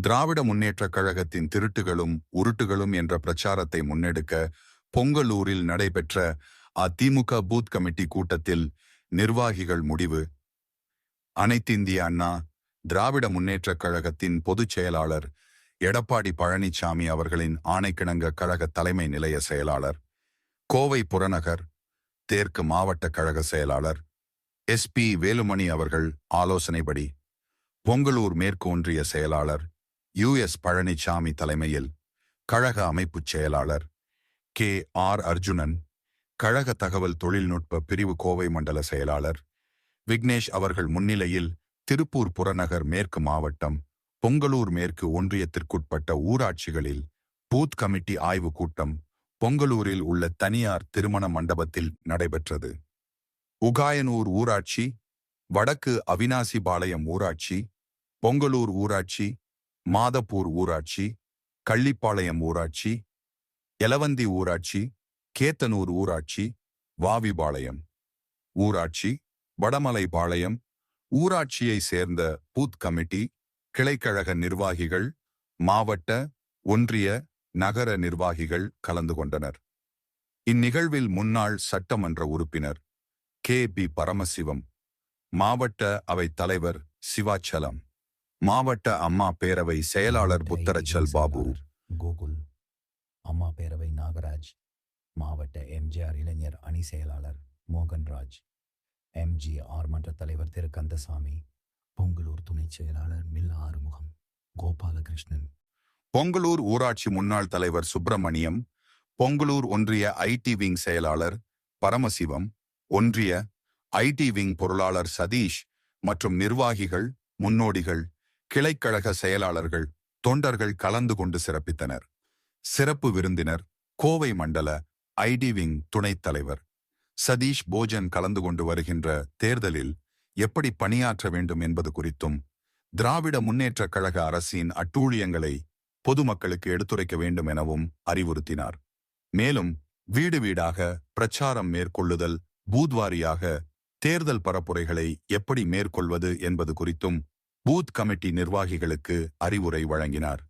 திராவிட முன்னேற்றக் கழகத்தின் திருட்டுகளும் உருட்டுகளும் என்ற பிரச்சாரத்தை முன்னெடுக்க பொங்கலூரில் நடைபெற்ற அதிமுக பூத் கமிட்டி கூட்டத்தில் நிர்வாகிகள் முடிவு. அனைத்திந்திய அண்ணா திராவிட முன்னேற்றக் கழகத்தின் பொதுச் செயலாளர் எடப்பாடி பழனிசாமி அவர்களின் ஆணைக்கிணங்க கழக தலைமை நிலைய செயலாளர் கோவை புறநகர் தெற்கு மாவட்ட கழக செயலாளர் எஸ்பி வேலுமணி அவர்கள் ஆலோசனைப்படி பொங்கலூர் மேற்கு ஒன்றிய செயலாளர் யுஎஸ் பழனிசாமி தலைமையில் கழக அமைப்புச் செயலாளர் கே. ஆர். அர்ஜுனன் கழக தகவல் தொழில்நுட்ப பிரிவு கோவை மண்டல செயலாளர் விக்னேஷ் அவர்கள் முன்னிலையில் திருப்பூர் புறநகர் மேற்கு மாவட்டம் பொங்கலூர் மேற்கு ஒன்றியத்திற்குட்பட்ட ஊராட்சிகளில் பூத் கமிட்டி ஆய்வுக் கூட்டம் பொங்கலூரில் உள்ள தனியார் திருமண மண்டபத்தில் நடைபெற்றது. உகாயனூர் ஊராட்சி வடக்கு அவினாசிபாளையம் ஊராட்சி பொங்கலூர் ஊராட்சி மாதப்பூர் ஊராட்சி கள்ளிப்பாளையம் ஊராட்சி எலவந்தி ஊராட்சி கேத்தனூர் ஊராட்சி வாவிபாளையம் ஊராட்சி வடமலைபாளையம் ஊராட்சியை சேர்ந்த பூத் கமிட்டி கிளைக்கழக நிர்வாகிகள் மாவட்ட ஒன்றிய நகர நிர்வாகிகள் கலந்து கொண்டனர். இந்நிகழ்வில் முன்னாள் சட்டமன்ற உறுப்பினர் கே பி பரமசிவம் மாவட்ட அவை தலைவர் சிவாச்சலம். மாவட்ட அம்மா பேரவை செயலாளர் புத்தரச்சல் பாபு. கோகுல் அம்மா பேரவை நாகராஜ். மாவட்ட எம்ஜிஆர் இளைஞர் அணி செயலாளர் மோகன்ராஜ். எம்ஜிஆர் மன்ற தலைவர் திரு கந்தசாமி. பொங்கலூர் துணைச் செயலாளர் மில் ஆறுமுகம். கோபாலகிருஷ்ணன். பொங்கலூர் ஊராட்சி முன்னாள் தலைவர் சுப்பிரமணியம். பொங்கலூர் ஒன்றிய ஐடி விங் செயலாளர் பரமசிவம். ஒன்றிய ஐடி விங் பொருளாளர் சதீஷ் மற்றும் நிர்வாகிகள் முன்னோடிகள் கிளைக்கழக செயலாளர்கள் தொண்டர்கள் கலந்து கொண்டு சிறப்பித்தனர். சிறப்பு விருந்தினர் கோவை மண்டல ஐடி விங் துணைத் தலைவர். சதீஷ் போஜன் கலந்து கொண்டு வருகின்ற தேர்தலில் எப்படி பணியாற்ற வேண்டும் என்பது குறித்தும் திராவிட முன்னேற்றக் கழக அரசின் அட்டூழியங்களை பொதுமக்களுக்கு எடுத்துரைக்க வேண்டும் எனவும் அறிவுறுத்தினார். மேலும் வீடு வீடாக பிரச்சாரம் மேற்கொள்ளுதல் பூத்வாரியாக தேர்தல் பரப்புரைகளை எப்படி மேற்கொள்வது என்பது குறித்தும் பூத் கமிட்டி நிர்வாகிகளுக்கு அறிவுரை வழங்கினார்.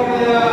Yeah.